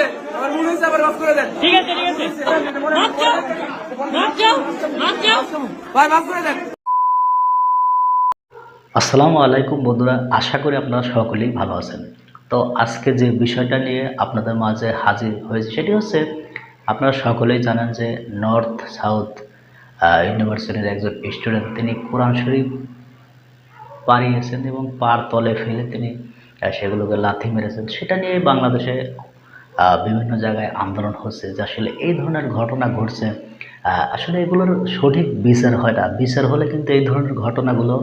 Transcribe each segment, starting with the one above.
হয়েছে আমার ভুল হয়েছে আবার মাফ করে দেন। ঠিক আছে ঠিক আছে। ভাই মাফ করে দেন। আসসালামু আলাইকুম বন্ধুরা আশা করি আপনারা সকলেই ভালো আছেন। তো আজকে যে বিষয়টা নিয়ে আপনাদের মাঝে হাজির হয়েছে সেটি হচ্ছে আপনারা সকলেই জানেন যে নর্থ সাউথ ইউনিভার্সিটির একজন স্টুডেন্ট তিনি কোরআন শরীফ পাড়িয়েছেন এবং পার তলে ফেলে তিনি আহ, সেগুলোকে লাথি মেরেছেন। সেটা নিয়ে বাংলাদেশে বিভিন্ন জায়গায় আন্দোলন হচ্ছে, যে আসলে এই ধরনের ঘটনা ঘটছে। আসলে এগুলোর সঠিক বিচার হয় না। বিচার হলে কিন্তু এই ধরনের ঘটনাগুলো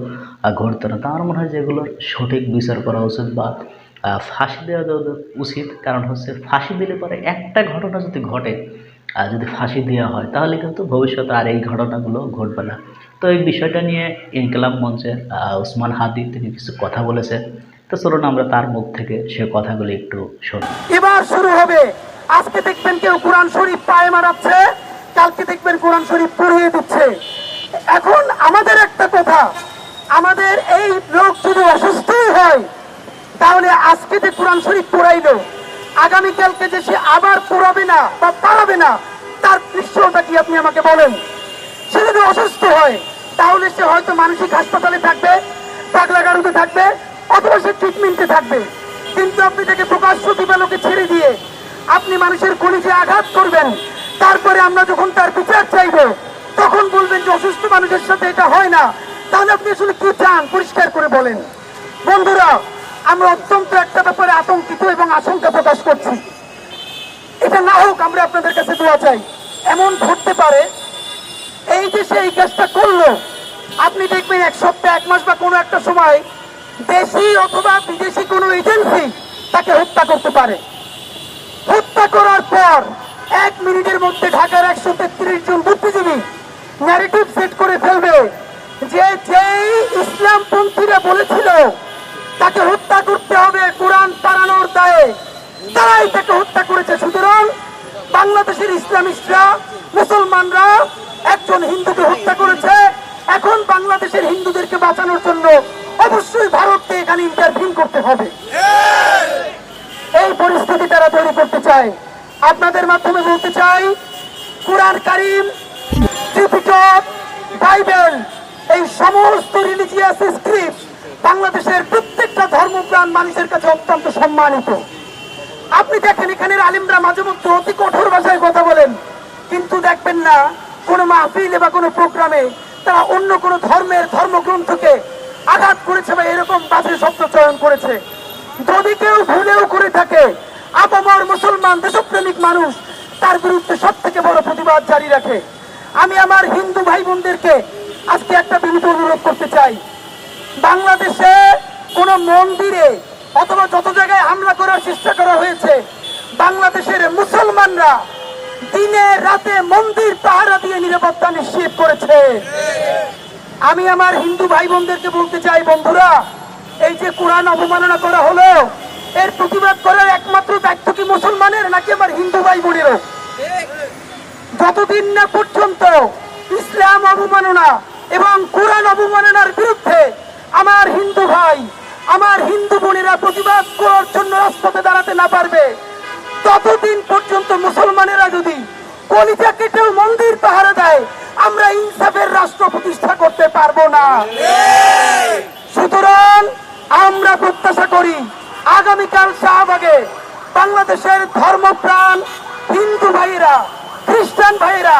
ঘটতো না। তো আমার মনে হয় যে এগুলোর সঠিক বিচার করা উচিত বা ফাঁসি দেওয়া উচিত। কারণ হচ্ছে ফাঁসি দিলে পরে একটা ঘটনা যদি ঘটে আর যদি ফাঁসি দেওয়া হয়, তাহলে কিন্তু ভবিষ্যতে আর এই ঘটনাগুলো ঘটবে না। তো এই বিষয়টা নিয়ে ইনকলাব মঞ্চের ওসমান হাদি তিনি কিছু কথা বলেছেন। তো চলুন আমরা তার মুখ থেকে সে কথাগুলি একটু শুনি। এবার শুরু হবে। আজকে দেখবেন কেউ কোরআন শরীফ পায়ে মারাচ্ছে, কালকে দেখবেন কোরআন শরীফ পড়িয়ে দিচ্ছে। এখন আমাদের একটা কথা, আমাদের এই লোক যদি অসুস্থই হয়, তাহলে আজকে যে কোরআন শরীফ পড়াইলো, আগামীকালকে যে সে আবার পড়াবে না বা পারাবে না, তার দৃশ্যটা কি আপনি আমাকে বলেন? সে যদি অসুস্থ হয়, তাহলে সে হয়তো মানসিক হাসপাতালে থাকবে পাগলাগারুতে থাকবে অথবা সে ট্রিটমেন্টে থাকবে। কিন্তু আপনি তাকে প্রকাশ্য দিবালোকে ছেড়ে দিয়ে আপনি মানুষের কলিজে আঘাত করবেন। তারপরে আমরা যখন তার বিচার চাইব, তখন বলবেন যে অসুস্থ মানুষের সাথে এটা হয় না। তাহলে আপনি আসলে কি চান? পরিষ্কার করে বলেন। বন্ধুরা, আমরা অত্যন্ত একটা ব্যাপারে আতঙ্কিত এবং আশঙ্কা প্রকাশ করছি। এটা না হোক আমরা আপনাদের কাছে দোয়া চাই। এমন ঘটতে পারে, এই যে সে এই কাজটা করল, আপনি দেখবেন এক সপ্তাহ, এক মাস বা কোনো একটা সময় দেশি অথবা বিদেশি কোনো এজেন্সি তাকে হত্যা করতে পারে। হত্যা করার পর এক মিনিটের মধ্যে ঢাকার একশো তেত্রিশ জন বুদ্ধিজীবী ন্যারেটিভ সেট করে ফেলবে যে যেই ইসলামপন্থীরা বলেছিল তাকে হত্যা করতে হবে কোরআন তাড়ানোর দায়ে, তারাই তাকে হত্যা করেছে। সুতরাং বাংলাদেশের ইসলামিস্টরা, মুসলমানরা একজন হিন্দুকে হত্যা করেছে। এখন বাংলাদেশের হিন্দুদেরকে বাঁচানোর জন্য ভারতকে ইন্টারভিউ করতে হবে। এই পরিস্থিতি তারা তৈরি করতে চায়। আপনাদের মাধ্যমে বলতে চাই, কোরআন কারিম বাইবেল, এই সমস্ত রিলিজিয়াস স্ক্রিপ্ট বাংলাদেশের প্রত্যেকটা ধর্মপ্রাণ মানুষের কাছে অত্যন্ত সম্মানিত। আপনি দেখেন, এখানের আলিমরা মাঝে মধ্যে অতি কঠোর ভাষায় কথা বলেন, কিন্তু দেখবেন না, কোনো মাহফিলে বা কোনো প্রোগ্রামে তারা অন্য কোনো ধর্মের ধর্মগ্রন্থকে আঘাত করেছে বা এরকম বাজে শব্দ চয়ন করেছে। যদি কেউ ভুলেও করে থাকে, আপামর মুসলমান, দেশপ্রেমিক মানুষ, তার বিরুদ্ধে সব থেকে বড় প্রতিবাদ জারি রাখে। আমি আমার হিন্দু ভাই বোনদেরকে আজকে একটা বিনীত অনুরোধ করতে চাই। বাংলাদেশে কোন মন্দিরে অথবা যত জায়গায় হামলা করার চেষ্টা করা হয়েছে, বাংলাদেশের মুসলমানরা দিনে রাতে মন্দির পাহারা দিয়ে নিরাপত্তা নিশ্চিত করেছে। আমি আমার হিন্দু ভাই বোনদেরকে বলতে চাই, বন্ধুরা, এই যে কোরআন অবমাননা করা হলো, এর প্রতিবাদ করার একমাত্র দায়িত্ব কি মুসলমানের নাকি আমার হিন্দু ভাই বোনেরও যতদিন না পর্যন্ত ইসলাম অবমাননা এবং কোরআন অবমাননার বিরুদ্ধে আমার হিন্দু ভাই, আমার হিন্দু বোনেরা প্রতিবাদ করার জন্য রাস্তাতে দাঁড়াতে না পারবে, ততদিন পর্যন্ত মুসলমানেরা যদি কলিজা কেটেও মন্দির পাহারা দেয় আমরা ইনসাফের রাষ্ট্র প্রতিষ্ঠা করতে পারব না। সুতরাং আমরা প্রত্যাশা করি আগামীকাল শাহবাগে বাংলাদেশের ধর্মপ্রাণ হিন্দু ভাইয়েরা, খ্রিস্টান ভাইয়েরা,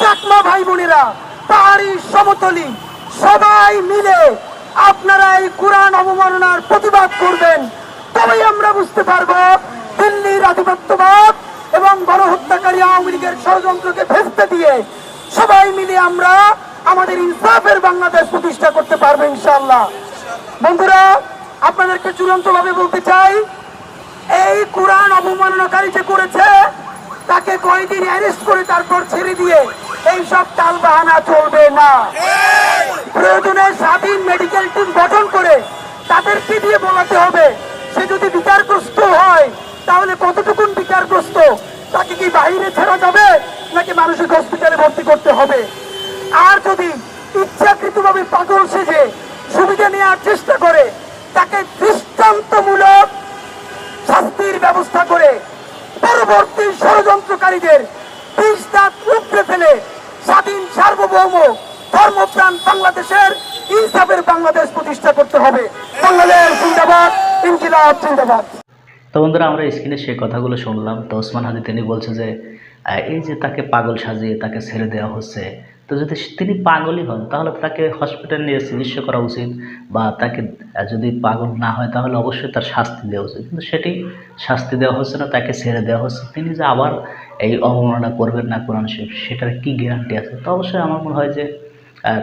চাকমা ভাই বোনেরা পাহাড়ি সমতলি সবাই মিলে আপনারা এই কোরআন অবমাননার প্রতিবাদ করবেন। তবেই আমরা বুঝতে পারব দিল্লির আধিপত্যবাদ এবং গণহত্যাকারী আওয়ামী লীগের ষড়যন্ত্রকে ভেস্তে দিয়ে সবাই মিলে আমরা আমাদের ইনসাফের বাংলাদেশ প্রতিষ্ঠা করতে পারব ইনশাআল্লাহ। বন্ধুরা, আপনাদেরকে চূড়ান্ত ভাবে বলতে চাই, এই কোরআন অবমাননাকারী যে করেছে, তাকে কয়েকদিন অ্যারেস্ট করে তারপর ছেড়ে দিয়ে এই সব বাহানা চলবে না। প্রয়োজনে স্বাধীন মেডিকেল টিম গঠন করে তাদেরকে দিয়ে বলাতে হবে, সে যদি বিচারগ্রস্ত হয়, তাহলে কতটুকুন বিচারগ্রস্ত তাকে কি বাইরে ছাড়া যাবে নাকি মানসিক হসপিটালে ভর্তি করতে হবে। আর যদি ইচ্ছাকৃতভাবে পাগল সেজে সুবিধা নেওয়ার চেষ্টা করে, তাকে দৃষ্টান্তমূলক শাস্তির ব্যবস্থা করে পরবর্তী ষড়যন্ত্রকারীদের উপড়ে ফেলে স্বাধীন সার্বভৌম ধর্মপ্রাণ বাংলাদেশের ইনসাফের বাংলাদেশ প্রতিষ্ঠা করতে হবে। বাংলাদেশ ইনকিলাব তো বন্ধুরা, আমরা স্ক্রিনে সেই কথাগুলো শুনলাম। তো ওসমান হাদি, তিনি বলছে যে এই যে তাকে পাগল সাজিয়ে তাকে ছেড়ে দেওয়া হচ্ছে, তো যদি তিনি পাগলই হন, তাহলে তাকে হসপিটাল নিয়ে চিকিৎসা করা উচিত বা তাকে যদি পাগল না হয়, তাহলে অবশ্যই তার শাস্তি দেওয়া উচিত। কিন্তু সেটি শাস্তি দেওয়া হচ্ছে না, তাকে ছেড়ে দেওয়া হচ্ছে। তিনি যে আবার এই অবমাননা করবেন না কোরআন শরীফ, সেটার কী গ্যারান্টি আছে? তো অবশ্যই আমার মনে হয় যে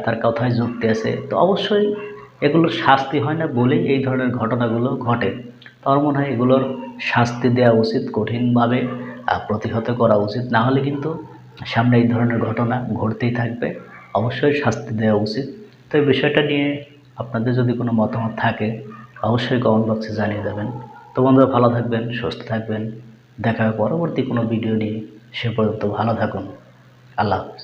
তার কথায় যুক্তি আছে। তো অবশ্যই এগুলোর শাস্তি হয় না বলেই এই ধরনের ঘটনাগুলো ঘটে। তো আমার মনে হয় এগুলোর শাস্তি দেওয়া উচিত কঠিনভাবে। প্রতিহত করা উচিত। না হলে কিন্তু সামনে এই ধরনের ঘটনা ঘটতেই থাকবে। অবশ্যই শাস্তি দেওয়া উচিত। তো এই বিষয়টা নিয়ে আপনাদের যদি কোনো মতামত থাকে, অবশ্যই কমেন্ট বক্সে জানিয়ে দেবেন। তো বন্ধুরা, ভালো থাকবেন, সুস্থ থাকবেন। দেখা হবে পরবর্তী কোনো ভিডিও নিয়ে। সে পর্যন্ত ভালো থাকুন। আল্লাহ হাফিজ।